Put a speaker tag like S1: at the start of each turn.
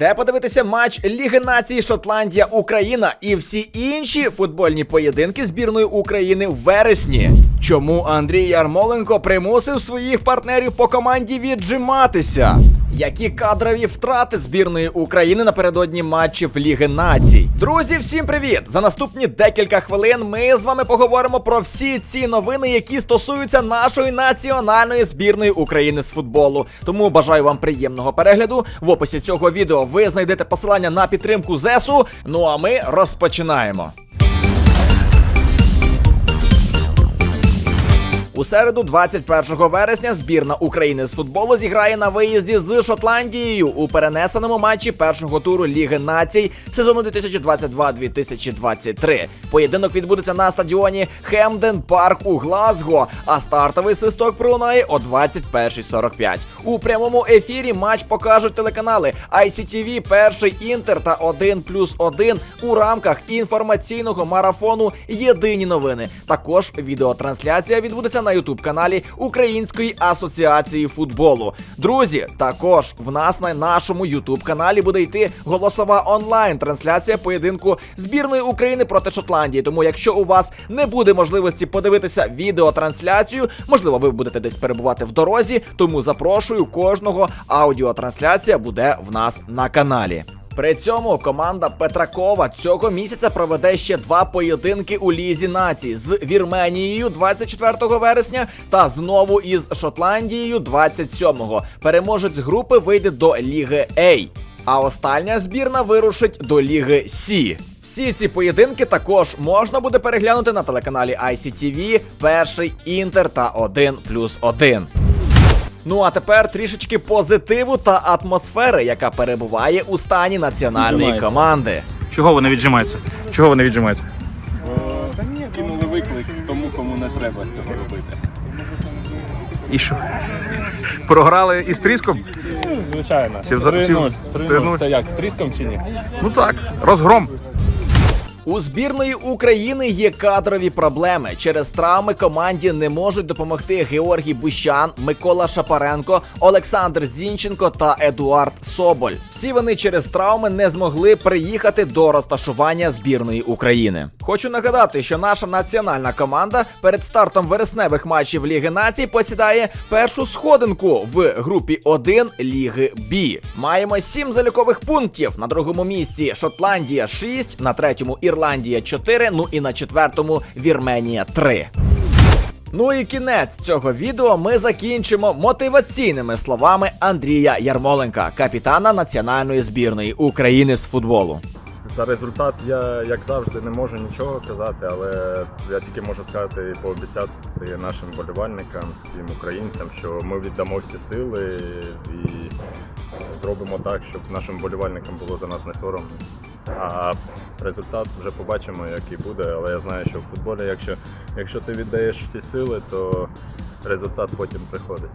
S1: де подивитися матч Ліги націй Шотландія Україна і всі інші футбольні поєдинки збірної України в вересні. Чому Андрій Ярмоленко примусив своїх партнерів по команді віджиматися? Які кадрові втрати збірної України напередодні матчів Ліги націй? Друзі, всім привіт! За наступні декілька хвилин ми з вами поговоримо про всі ці новини, які стосуються нашої національної збірної України з футболу. Тому бажаю вам приємного перегляду. В описі цього відео ви знайдете посилання на підтримку ЗЕСУ. Ну а ми розпочинаємо. У середу, 21 вересня, збірна України з футболу зіграє на виїзді з Шотландією у перенесеному матчі першого туру Ліги націй сезону 2022-2023. Поєдинок відбудеться на стадіоні Хемден Парк у Глазго, а стартовий свисток пролунає о 21.45. У прямому ефірі матч покажуть телеканали ICTV, перший інтер та 1 плюс 1 у рамках інформаційного марафону Єдині новини. Також відеотрансляція відбудеться на ютуб каналі Української асоціації футболу. Друзі, також в нас на нашому ютуб каналі буде йти голосова онлайн трансляція поєдинку збірної України проти Шотландії. Тому, якщо у вас не буде можливості подивитися відеотрансляцію, можливо, ви будете десь перебувати в дорозі, тому запрошую кожного. Аудіотрансляція буде в нас на каналі. При цьому команда Петракова цього місяця проведе ще два поєдинки у Лізі націй з Вірменією 24 вересня та знову із Шотландією 27-го. Переможець групи вийде до Ліги А. А остання збірна вирушить до Ліги Сі. Всі ці поєдинки також можна буде переглянути на телеканалі ICTV, перший інтер та 1 плюс 1. Ну а тепер трішечки позитиву та атмосфери, яка перебуває у стані національної
S2: Віджимається.
S1: команди.
S2: Чого вони віджимаються? Чого вони віджимаються?
S3: Кинули виклик тому, кому не треба цього робити.
S2: І що? Програли із тріском?
S3: Звичайно.
S2: Чи вза- чи-
S3: 3-0. 3-0. Це як, з тріском чи ні?
S2: Ну так, розгром.
S1: У збірної України є кадрові проблеми. Через травми команді не можуть допомогти Георгій Бущан, Микола Шапаренко, Олександр Зінченко та Едуард Соболь. Всі вони через травми не змогли приїхати до розташування збірної України. Хочу нагадати, що наша національна команда перед стартом вересневих матчів Ліги націй посідає першу сходинку в групі 1 Ліги Б. Маємо 7 залікових пунктів. На другому місці Шотландія 6, на третьому Ірландія 4, ну і на четвертому Вірменія 3. Ну і кінець цього відео ми закінчимо мотиваційними словами Андрія Ярмоленка, капітана національної збірної України з футболу.
S4: За результат я, як завжди, не можу нічого казати, але я тільки можу сказати і пообіцяти нашим болівальникам, всім українцям, що ми віддамо всі сили і зробимо так, щоб нашим болівальникам було за нас не соромно. А результат вже побачимо, який буде. Але я знаю, що в футболі, якщо, якщо ти віддаєш всі сили, то результат потім приходить.